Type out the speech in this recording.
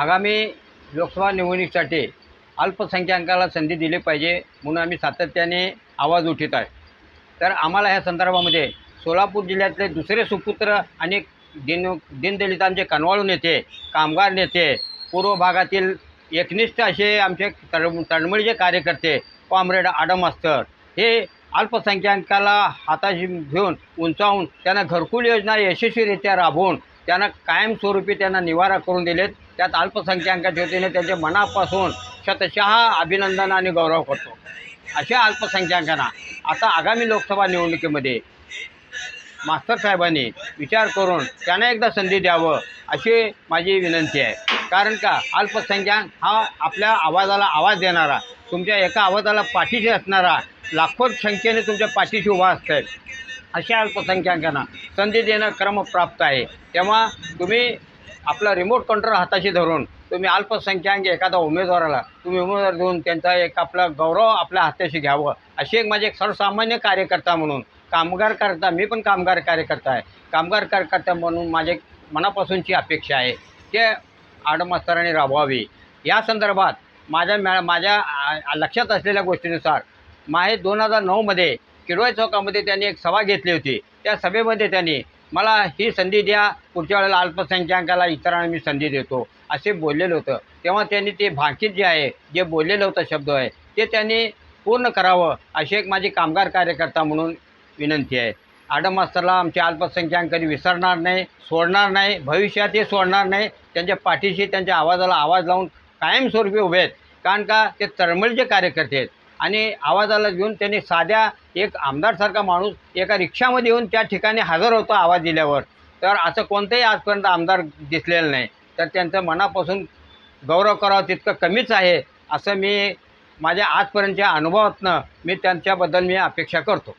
आगामी लोकसभा निवडणुकीसाठी अल्पसंख्याकाला संधी दिली पाहिजे म्हणून आम्ही सातत्याने आवाज उठीत आहे. तर आम्हाला ह्या संदर्भामध्ये सोलापूर जिल्ह्यातले दुसरे सुपुत्र आणि दिन दिनदलितांचे कनवाळू नेते कामगार नेते पूर्व भागातील एकनिष्ठ असे आमचे तळ तळमळीचे कार्यकर्ते कॉम्रेड आडम अस्तर हे अल्पसंख्याकाला हाताशी घेऊन उंचावून त्यांना घरकुल योजना यशस्वीरित्या राबवून त्यांना कायमस्वरूपी त्यांना निवारा करून दिलेत. त्यात अल्पसंख्याकाच्या वतीने त्यांच्या मनापासून शतशः अभिनंदन आणि गौरव करतो. अशा अल्पसंख्याकांना आता आगामी लोकसभा निवडणुकीमध्ये मास्तर साहेबांनी विचार करून त्यांना एकदा संधी द्यावं अशी माझी विनंती आहे. कारण का अल्पसंख्याक हा आपल्या आवाजाला आवाज देणारा तुमच्या एका आवाजाला पाठीशी असणारा लाखो संख्येने तुमच्या पाठीशी उभा असतात अशा अल्पसंख्याकांना संधी देणं क्रमप्राप्त आहे. तेव्हा तुम्ही आपला रिमोट कंट्रोल हाताशी धरून तुम्ही अल्पसंख्याक एखादा उमेदवाराला तुम्ही उमेदवार देऊन त्यांचा एक आपला गौरव आपल्या हाताशी घ्यावं. अशी एक माझे एक सर्वसामान्य कार्यकर्ता म्हणून कामगार करता मी पण कामगार कार्यकर्ता आहे. कामगार कार्यकर्ता म्हणून माझे मनापासूनची अपेक्षा आहे ते आडमास्तराने राबवावी. या संदर्भात माझ्या मॅ माझ्या लक्षात असलेल्या गोष्टीनुसार माहे दोन हजार नऊमध्ये किडवाई चौकामध्ये त्यांनी एक सभा घेतली होती. त्या सभेमध्ये त्यांनी मला ही संधी द्या पुढच्या वेळेला अल्पसंख्याकाला इतरांना मी संधी देतो. असे बोललेलं होतं. तेव्हा त्यांनी ते भाकीत जे आहे जे बोललेलं होतं शब्द आहे ते त्यांनी पूर्ण करावं अशी एक माझी कामगार कार्यकर्ता म्हणून विनंती आहे. आडम मास्तरला आमच्या अल्पसंख्याक कधी विसरणार नाही सोडणार नाही भविष्यात हे सोडणार नाही. त्यांच्या पाठीशी त्यांच्या आवाजाला आवाज लावून कायमस्वरूपी उभे आहेत. कारण का? ते तळमळीचे कार्यकर्ते आहेत. आणि आवाजाला घेऊन त्यांनी साध्या एक आमदारसारखा माणूस एका रिक्षामध्ये येऊन त्या ठिकाणी हजर होतो आवाज दिल्यावर. तर असं कोणतंही आजपर्यंत आमदार दिसलेलं नाही. तर त्यांचं मनापासून गौरव करावा तितकं कमीच आहे असं मी माझ्या आजपर्यंतच्या अनुभवातनं मी त्यांच्याबद्दल मी अपेक्षा करतो.